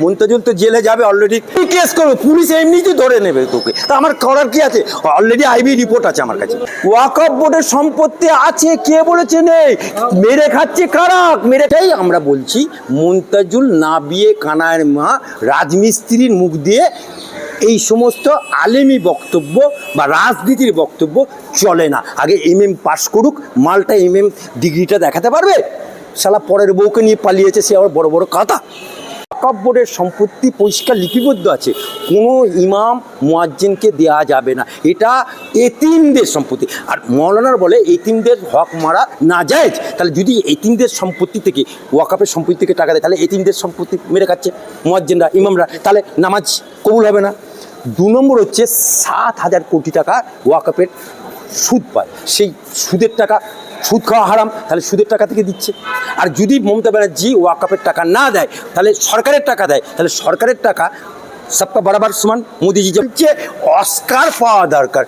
মন্তাজুল তো জেলে যাবে অলরেডি তুই কেস করবে? পুলিশ এমনিতে ধরে নেবে তোকে। তা আমার করার কি আছে? অলরেডি আইবি রিপোর্ট আছে আমার কাছে। ওয়াকফ বোর্ডের সম্পত্তি আছে, কে বলেছে নেই? মেরে খাচ্ছে কারা? মেরেটাই আমরা বলছি, মন্তাজুল না বিয়ে কানায়ের মা, রাজমিস্ত্রির মুখ দিয়ে এই সমস্ত আলেমি বক্তব্য বা রাজনীতির বক্তব্য চলে না। আগে এম এম পাস করুক, মালটা এম এম ডিগ্রিটা দেখাতে পারবে? শালা পরের বউকে নিয়ে পালিয়েছে, সে আবার বড় বড় কথা ওয়াকফ বোর্ডের সম্পত্তি পরিষ্কার লিপিবদ্ধ আছে, কোনো ইমাম মুয়াজ্জিনকে দেওয়া যাবে না। এটা এতিমদের সম্পত্তি। আর মৌলানার বলে, এতিমদের হক মারা না যায় তাহলে যদি এতিমদের সম্পত্তি থেকে ওয়াকাপের সম্পত্তি থেকে টাকা দেয়, তাহলে এতিমদের সম্পত্তি মেরে খাচ্ছে মুয়াজ্জিনরা, ইমামরা। তাহলে নামাজ কবুল হবে না। দু নম্বর হচ্ছে, সাত হাজার কোটি টাকা ওয়াকাপের সুদ পায়। সেই সুদের টাকা সুদ খাওয়া হারাম, তাহলে সুদের টাকা থেকে দিচ্ছে। আর যদি মমতা ব্যানার্জি ওয়াকাপের টাকা না দেয়, তাহলে সরকারের টাকা দেয়। তাহলে সরকারের টাকা সবকা বরাবর সমান, মোদিজি বলছে, অস্কার পাওয়া দরকার।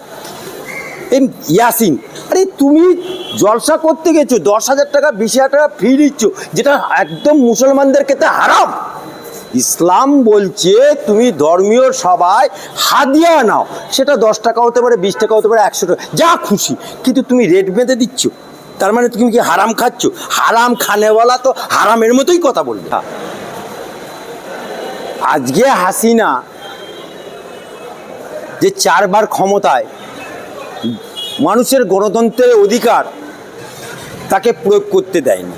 এই ইয়াসিন, আরে তুমি জলসা করতে গেছো, দশ হাজার টাকা, বিশ হাজার টাকা ফি দিচ্ছ, যেটা একদম মুসলমানদের ক্ষেত্রে হারাম। ইসলাম বলছে, তুমি ধর্মীয় সবাই হাদিয়া নাও। সেটা দশ টাকা হতে পারে, বিশ টাকা হতে পারে, একশো টাকা। যা খুশি, কিন্তু তুমি রেট বেঁধে দিচ্ছ। তার মানে তুমি কি হারাম খাচ্ছ? হারাম খানেওয়ালা তো হারামের মতোই কথা বলবে। হ্যাঁ। আজকে হাসিনা যে চারবার ক্ষমতায় মানুষের গণতন্ত্রের অধিকার তাকে প্রয়োগ করতে দেয়নি।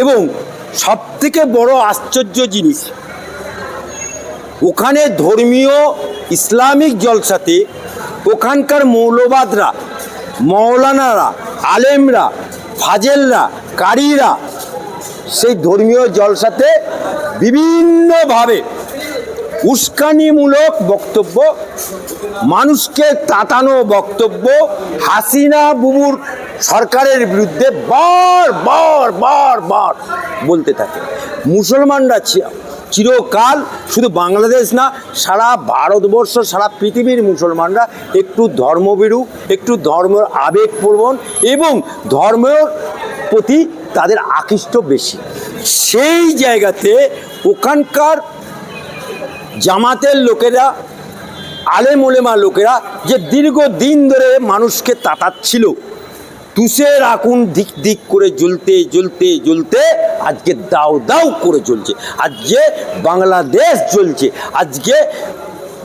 এবং সব থেকে বড় আশ্চর্য জিনিস ওখানে ধর্মীয় ইসলামিক জলসাতে ওখানকার মৌলবাদরা মৌলানারা, আলেমরা, ফাজেলরা, কারিরা সেই ধর্মীয় জলসাতে বিভিন্নভাবে উস্কানিমূলক বক্তব্য, মানুষকে তাতানো বক্তব্য, হাসিনা বুবুর সরকারের বিরুদ্ধে বার বার বার বার বলতে থাকে। মুসলমানরা চিরকাল শুধু বাংলাদেশ না, সারা ভারতবর্ষ, সারা পৃথিবীর মুসলমানরা একটু ধর্মবিরু একটু ধর্ম আবেগপ্রবণ এবং ধর্মের প্রতি তাদের আকৃষ্ট বেশি। সেই জায়গাতে ওখানকার জামাতের লোকেরা, আলেম ওলেমা লোকেরা যে দীর্ঘদিন ধরে মানুষকে তাতাচ্ছিল তুষের আগুন দিক দিক করে জ্বলতে জ্বলতে জ্বলতে আজকে দাও দাও করে জ্বলছে। আজকে বাংলাদেশ জ্বলছে। আজকে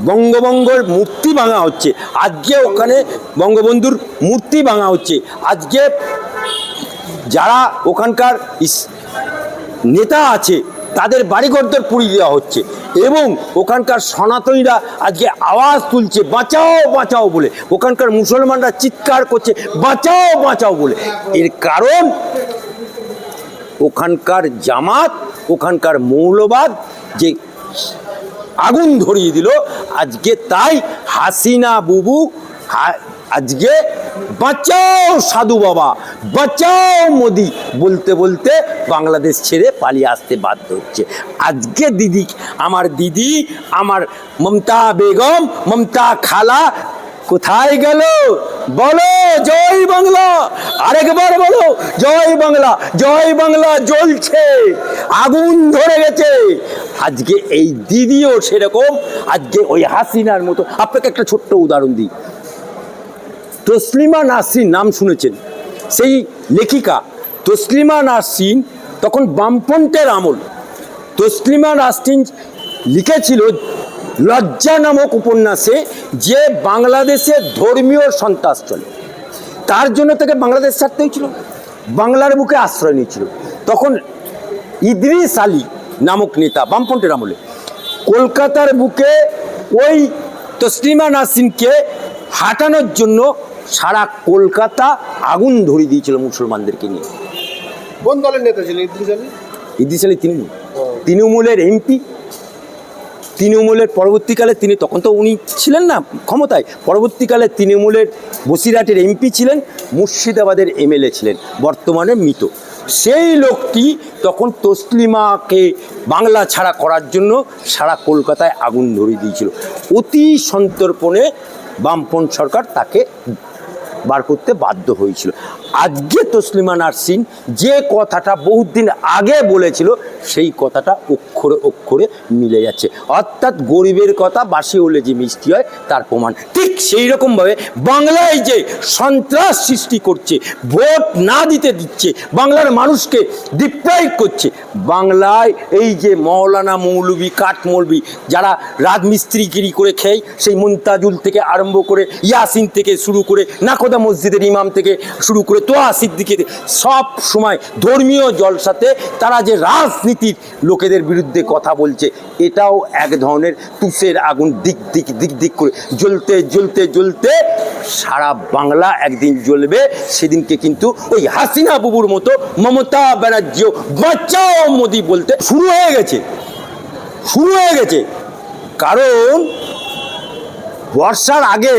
বঙ্গবঙ্গর মূর্তি ভাঙা হচ্ছে। আজকে ওখানে বঙ্গবন্ধুর মূর্তি ভাঙা হচ্ছে। আজকে যারা ওখানকার নেতা আছে, তাদের বাড়িঘরদের পুড়িয়ে দেওয়া হচ্ছে। এবং ওখানকার সনাতনীরা আজকে আওয়াজ তুলছে, বাঁচাও বাঁচাও বলে। ওখানকার মুসলমানরা চিৎকার করছে, বাঁচাও বাঁচাও বলে। এর কারণ, ওখানকার জামাত, ওখানকার মৌলবাদ যে আগুন ধরিয়ে দিল, আজকে তাই হাসিনা বুবু আজকে বাঁচাও সাধু বাবা, বাঁচাও মোদি। বলতে বলতে বাংলাদেশ ছেড়ে পালিয়ে আসতে বাধ্য হচ্ছে। আজকে দিদি, আমার দিদি, আমার মমতা বেগম, মমতা খালা, কোথায় গেল? বলো, জয় বাংলা। আরেকবার বলো, জয় বাংলা জয় বাংলা জ্বলছে, আগুন ধরে গেছে। আজকে এই দিদিও সেরকম, আজকে ওই হাসিনার মতো। আপনাকে একটা ছোট্ট উদাহরণ দিই। তসলিমা নাসরিন নাম শুনেছেন। সেই লেখিকা তসলিমা নাসরিন তখন বামপন্থের আমল। তসলিমা নাসরিন লিখেছিল লজ্জা নামক উপন্যাসে যে বাংলাদেশে ধর্মীয় সন্ত্রাস চলে। তার জন্য তাকে বাংলাদেশ ছাড়তে হয়েছিল। বাংলার বুকে আশ্রয় নিয়েছিল। তখন ইদ্রিস আলী নামক নেতা বামপন্থের আমলে কলকাতার বুকে ওই তসলিমা নাসিনকে হাঁটানোর জন্য সারা কলকাতা আগুন ধরিয়ে দিয়েছিল মুসলমানদেরকে নিয়ে। কোন দলের নেতা ছিলেন? ইদ্রিস আলী? ইদ্রিস আলী তৃণমূল। তৃণমূলের এমপি। তৃণমূলের পরবর্তীকালে তিনি তখন তো উনি ছিলেন না ক্ষমতায়। পরবর্তীকালে তৃণমূলের বসিরহাটের এমপি ছিলেন মুর্শিদাবাদের এমএলএ ছিলেন বর্তমানে মৃত। সেই লোকটি তখন তসলিমাকে বাংলা ছাড়া করার জন্য সারা কলকাতায় আগুন ধরিয়ে দিয়েছিল। অতি সন্তর্পণে বামপন সরকার তাকে বার করতে বাধ্য হয়েছিল। আজকে তসলিমা নার্সিন যে কথাটা বহুত দিন আগে বলেছিল, সেই কথাটা অক্ষরে অক্ষরে মিলে যাচ্ছে। অর্থাৎ গরিবের কথা বাসি হলে যে মিষ্টি হয়, তার প্রমাণ। ঠিক সেই রকমভাবে বাংলায় যে সন্ত্রাস সৃষ্টি করছে, ভোট না দিতে দিচ্ছে, বাংলার মানুষকে ডিপ্রাইভ করছে, বাংলায় এই যে মৌলানা মৌলবি কাঠমৌলবি যারা রাজমিস্ত্রিগিরি করে খেয়ে, সেই মুনতাজুল থেকে আরম্ভ করে, ইয়াসিন থেকে শুরু করে, নাকোদা মসজিদের ইমাম থেকে শুরু করে তোয়া সিদ্দিকে সব সময় ধর্মীয় জলসাতে তারা যে রাজনীতির লোকেদের বিরুদ্ধে কথা বলছে, এটাও এক ধরনের তুষের আগুন দিক দিক দিক দিক করে। জ্বলতে জ্বলতে জ্বলতে সারা বাংলা একদিন জ্বলবে। সেদিনকে কিন্তু ওই হাসিনা বুবুর মতো মমতা ব্যানার্জিও, বাঁচাও মোদি বলতে শুরু হয়ে গেছে। শুরু হয়ে গেছে। কারণ, বর্ষার আগে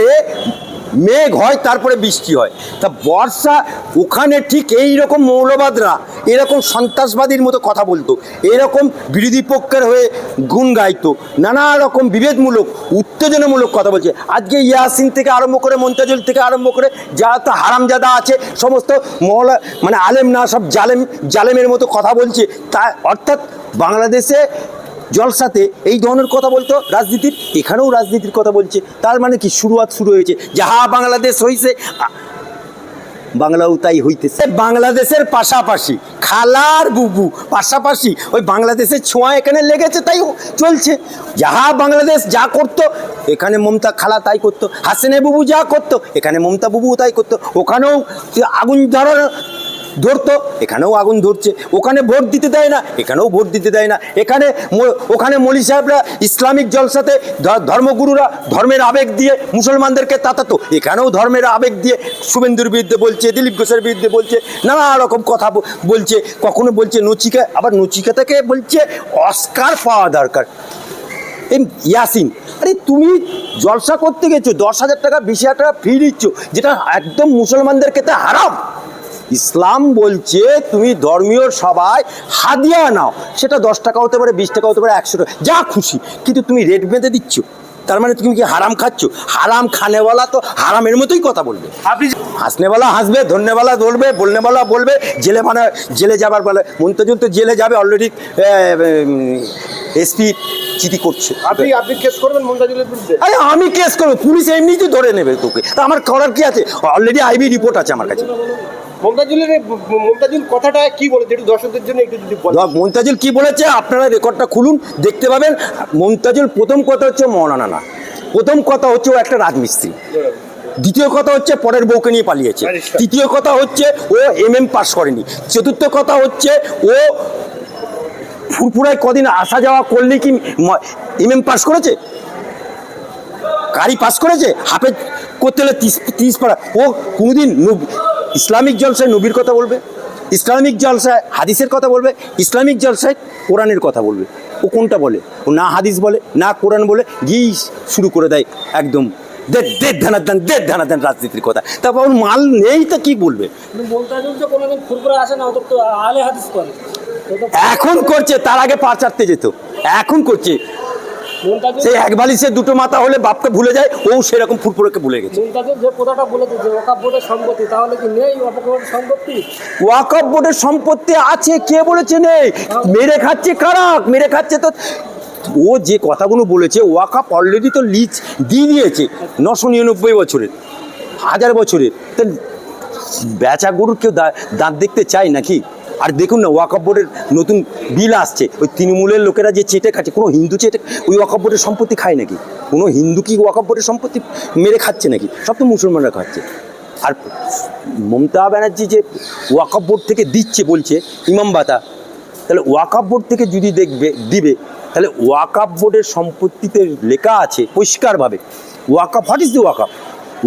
মেঘ হয়, তারপরে বৃষ্টি হয়। তা বর্ষা ওখানে ঠিক এই রকম মৌলবাদরা এরকম সন্ত্রাসবাদীর মতো কথা বলতো। এরকম বিরোধী পক্ষের হয়ে গুণ গাইতো। নানা রকম বিভেদমূলক, উত্তেজনামূলক কথা বলছে। আজকে ইয়াসিন থেকে আরম্ভ করে, মন্তাজুল থেকে আরম্ভ করে, যা তো হারামজাদা আছে, সমস্ত মহলা মানে আলেম না, সব জালেম, জালেমের মতো কথা বলছে। তা অর্থাৎ বাংলাদেশে জলসাতে এই ধরনের কথা বলতো রাজনীতির, এখানেও রাজনীতির কথা বলছে। তার মানে কি শুরুয়াত শুরু হয়েছে। যাহা বাংলাদেশ হইছে, আ- বাংলাও তাই হইতেছে। বাংলাদেশের পাশাপাশি খালার বুবু পাশাপাশি ওই বাংলাদেশের ছোঁয়া এখানে লেগেছে, তাই চলছে। যাহা বাংলাদেশ যা করতো, এখানে মমতা খালা তাই করতো। হাসিনে বুবু যা করতো, এখানে মমতা বুবু তাই করতো। ওখানেও আগুন ধরার ধরতো, এখানেও আগুন ধরছে। ওখানে ভোট দিতে দেয় না, এখানেও ভোট দিতে দেয় না। এখানে ওখানে মলি সাহেবরা ইসলামিক জলসাতে ধর্মগুরুরা ধর্মের আবেগ দিয়ে মুসলমানদেরকে তাতাতো। এখানেও ধর্মের আবেগ দিয়ে শুভেন্দুর বিরুদ্ধে বলছে, দিলীপ ঘোষের বিরুদ্ধে বলছে, নানা রকম কথা বলছে, কখনো বলছে নচিকা, আবার নচিকাতাকে বলছে অস্কার পাওয়া দরকার। এই ইয়াসিন, আরে তুমি জলসা করতে গেছো, দশ হাজার টাকা, বিশ হাজার টাকা ফি দিচ্ছ, যেটা একদম মুসলমানদের ক্ষেত্রে হারাম। ইসলাম বলছে তুমি ধর্মীয় সবাই হাদিয়া নাও। সেটা দশ টাকা হতে পারে বিশ টাকা হতে পারে একশো টাকা যা খুশি। কিন্তু তুমি রেট বেঁধে দিচ্ছ। তার মানে তুমি কি হারাম খাচ্ছ? হারাম খানেওয়ালা তো হারামের মতোই কথা বলবে। আপনি হাসনেওয়ালা হাসবে ধন্যবালা ধরবে বলনেওয়ালা বলবে জেলে মানে জেলে যাবার বলে। মন্তজুল তো জেলে যাবে অলরেডি এসপি চিঠি করছে। আপনি আপনি কেস করবেন মমতাজুলের বিরুদ্ধে? আরে আমি কেস করব পুলিশ এমনিতে ধরে নেবে তোকে। তা আমার করার কি আছে? অলরেডি আইবি রিপোর্ট আছে আমার কাছে। মমতাজুলের মমতাজুল কথাটা কি বলেছে? একটু দর্শকদের জন্য একটু যদি মমতাজুল কি বলেছে? আপনারা রেকর্ডটা খুলুন দেখতে পাবেন। মমতাজুল প্রথম কথা হচ্ছে মৌলানা না। প্রথম কথা হচ্ছে ও একটা রাজমিস্ত্রি। দ্বিতীয় কথা হচ্ছে পরের বউকে নিয়ে পালিয়েছে। তৃতীয় কথা হচ্ছে ও এম এম পাস করেনি। চতুর্থ কথা হচ্ছে ও ফুরফুরায় কদিন আসা যাওয়া করলে কি এম এম পাস করেছে? কারি পাস করেছে? হাফেজ করতে হলে তিস তিরিশ পারা ও কোনোদিন ইসলামিক জলসায় নবীর কথা বলবে ইসলামিক জলসায় হাদিসের কথা বলবে ইসলামিক জলসায় কোরআনের কথা বলবে। ও কোনটা বলে? ও না হাদিস বলে না কোরআন বলে গিয়ে শুরু করে দেয় একদম দেড় ধানা ধানা রাজনীতির কথা। তারপর ওর মাল নেই তা কি বলবে? এখন করছে তার আগে পা চাটতে যেত। এখন করছে। সেই এক বালিশে দুটো মাথা হলে বাপকে ভুলে যায় ও সেরকম ফুরফুরকে ভুলে গেছে। যে কথাটা বলেছে যে বোর্ডের সম্পত্তি তাহলে কি নেই সম্পত্তি? ওয়াকফ বোর্ডের সম্পত্তি আছে কে বলেছে নেই? মেরে খাচ্ছে কারা? মেরে খাচ্ছে তো ও যে কথাগুলো বলেছে ওয়াকফ অলরেডি তো লিজ দিয়ে দিয়েছে নশো নিরানব্বই বছরের হাজার বছরের। তো বেচা গরুর কেউ দাঁত দেখতে চায় নাকি? আর দেখুন না ওয়াকফ বোর্ডের নতুন বিল আসছে। ওই তৃণমূলের লোকেরা যে চেটে খাচ্ছে, কোনো হিন্দু চেটে, ওই ওয়াকফ বোর্ডের সম্পত্তি খায় নাকি? কোনো হিন্দু কি ওয়াকফ বোর্ডের সম্পত্তি মেরে খাচ্ছে নাকি? সব তো মুসলমানরা খাচ্ছে। আর মমতা ব্যানার্জি যে ওয়াকফ বোর্ড থেকে দিচ্ছে বলছে, ইমাম বাতা তাহলে ওয়াকফ বোর্ড থেকে যদি দেখবে, দিবে, তাহলে ওয়াকফ বোর্ডের সম্পত্তিতে লেখা আছে পরিষ্কারভাবে ওয়াকফ হোয়াট ইজ দি ওয়াকফ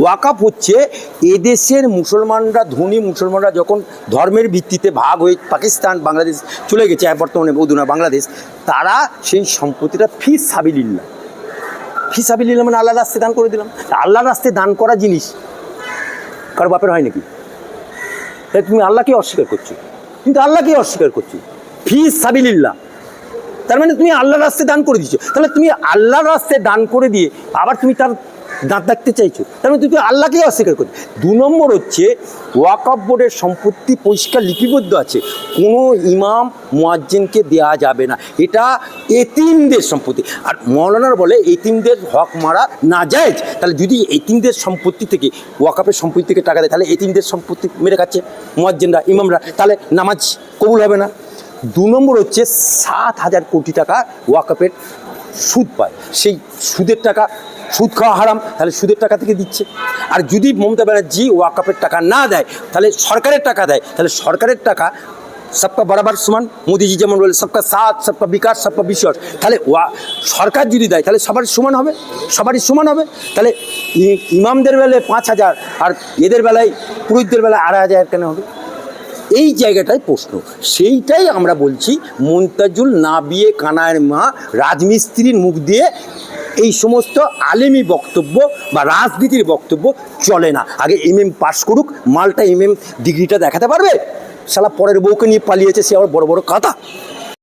ওয়াকফ হচ্ছে এদেশের মুসলমানরা, ধনী মুসলমানরা যখন ধর্মের ভিত্তিতে ভাগ হয়ে পাকিস্তান, বাংলাদেশ চলে গেছে আর বর্তমানে বৌদুনা বাংলাদেশ, তারা সেই সম্পত্তিটা ফি সাবিলিল্লা ফি সাবিলিল্লা মানে আল্লাহ রাস্তায় দান করে দিলাম। তা আল্লাহ রাস্তায় দান করা জিনিস, কারও বাপের হয় নাকি? তাই তুমি আল্লাহকে অস্বীকার করছ। কিন্তু আল্লাহকে অস্বীকার করছ। ফি সাবিলিল্লা তার মানে তুমি আল্লাহর রাস্তায় দান করে দিচ্ছ তাহলে তুমি আল্লাহর রাস্তায় দান করে দিয়ে আবার তুমি তার দাঁত ডাকতে চাইছো, তার মানে তুমি আল্লাহকেই অস্বীকার করছ দু নম্বর হচ্ছে, ওয়াকফ বোর্ডের সম্পত্তি পরিষ্কার, লিপিবদ্ধ আছে, কোনো ইমাম মুয়াজ্জিনকে দেওয়া যাবে না। এটা এতিমদের সম্পত্তি। আর মৌলানার বলে, এতিমদের হক মারা না যায় তাহলে যদি এতিমদের সম্পত্তি থেকে ওয়াকাপের সম্পত্তি থেকে টাকা দেয়, তাহলে এতিমদের সম্পত্তি মেরে খাচ্ছে মোয়াজ্জিনরা, ইমামরা। তাহলে নামাজ কবুল হবে না। দু নম্বর হচ্ছে, সাত হাজার কোটি টাকা ওয়াকাপের সুদ পায়। সেই সুদের টাকা সুদ খাওয়া হারাম, তাহলে সুদের টাকা থেকে দিচ্ছে। আর যদি মমতা ব্যানার্জি ওয়াকাপের টাকা না দেয়, তাহলে সরকারের টাকা দেয়। তাহলে সরকারের টাকা সবকা বরাবর সমান। মোদিজি যেমন বলে সবকা সাথ, সবকা বিকাশ, সবকা বিশ্বাস তাহলে ওয়া, সরকার যদি দেয়, তাহলে সবার সমান হবে, সবারই সমান হবে। তাহলে ইমামদের বেলায় পাঁচ হাজার, আর এদের বেলায়, পুরোহিতদের বেলায় আড়াই হাজার কেন হবে? এই জায়গাটাই প্রশ্ন। সেইটাই আমরা বলছি, মন্তাজুল না বিয়ে কানায়ের মা রাজমিস্ত্রির মুখ দিয়ে এই সমস্ত আলেমি বক্তব্য বা রাজনীতির বক্তব্য চলে না। আগে এম এম পাস করুক, মালটা এম এম ডিগ্রিটা দেখাতে পারবে? শালা পরের বউকে নিয়ে পালিয়েছে, সে আবার বড় বড় কথা।